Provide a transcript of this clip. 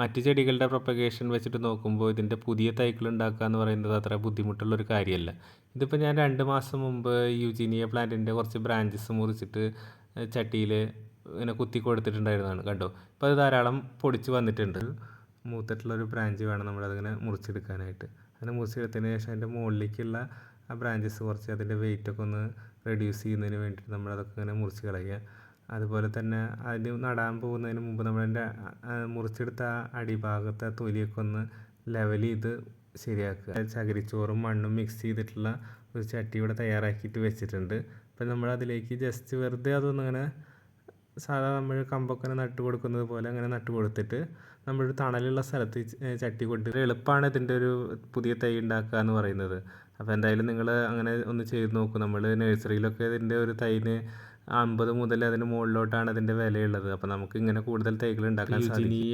മറ്റ് ചെടികളുടെ പ്രൊപ്പഗേഷൻ വെച്ചിട്ട് നോക്കുമ്പോൾ ഇതിന്റെ പുതിയ തൈകൾ ഉണ്ടാക്കുക എന്ന് പറയുന്നത് അത്ര ബുദ്ധിമുട്ടുള്ളൊരു കാര്യമല്ല. ഇതിപ്പോൾ ഞാൻ രണ്ട് മാസം മുമ്പ് യുജീനിയ പ്ലാന്റിന്റെ കുറച്ച് ബ്രാഞ്ചസ് മുറിച്ചിട്ട് ചട്ടിയിൽ ഇങ്ങനെ കുത്തി കൊടുത്തിട്ടുണ്ടായിരുന്നതാണ്. കണ്ടോ? ഇപ്പോൾ അത് ധാരാളം പൊടിച്ച് വന്നിട്ടുണ്ട്. മൂത്തിട്ടുള്ളൊരു ബ്രാഞ്ച് വേണം നമ്മളതിങ്ങനെ മുറിച്ചെടുക്കാനായിട്ട്. അങ്ങനെ മുറിച്ചെടുത്തതിന് ശേഷം അതിന്റെ മുകളിലേക്കുള്ള ആ ബ്രാഞ്ചസ് കുറച്ച് അതിന്റെ വെയിറ്റൊക്കെ ഒന്ന് റെഡ്യൂസ് ചെയ്യുന്നതിന് വേണ്ടിയിട്ട് നമ്മളതൊക്കെ ഇങ്ങനെ മുറിച്ച് കളയുക. അതുപോലെ തന്നെ അതിന് നടാൻ പോകുന്നതിന് മുമ്പ് നമ്മളതിന്റെ മുറിച്ചെടുത്ത അടിഭാഗത്തെ തൊലിയൊക്കെ ഒന്ന് ലെവൽ ചെയ്ത് ശരിയാക്കുക. ചകിരിച്ചോറും മണ്ണും മിക്സ് ചെയ്തിട്ടുള്ള ഒരു ചട്ടി ഇവിടെ തയ്യാറാക്കിയിട്ട് വെച്ചിട്ടുണ്ട്. അപ്പോൾ നമ്മൾ അതിലേക്ക് ജസ്റ്റ് വെറുതെ അതൊന്നിങ്ങനെ സാധാ നമ്മൾ കമ്പൊക്കെ നട്ട് കൊടുക്കുന്നത് പോലെ അങ്ങനെ നട്ട് കൊടുത്തിട്ട് നമ്മളൊരു തണലുള്ള സ്ഥലത്ത് ചട്ടി കൊണ്ടിട്ട് എളുപ്പമാണ് ഇതിന്റെ ഒരു പുതിയ തൈ ഉണ്ടാക്കുക എന്ന് പറയുന്നത്. അപ്പോൾ എന്തായാലും നിങ്ങൾ അങ്ങനെ ഒന്ന് ചെയ്ത് നോക്കും. നമ്മൾ നഴ്സറിയിലൊക്കെ ഇതിന്റെ ഒരു തൈന് അമ്പത് മുതൽ അതിന് മുകളിലോട്ടാണ് അതിന്റെ വിലയുള്ളത്. അപ്പോൾ നമുക്ക് ഇങ്ങനെ കൂടുതൽ തൈകൾ ഉണ്ടാക്കാൻ സാധിക്കും.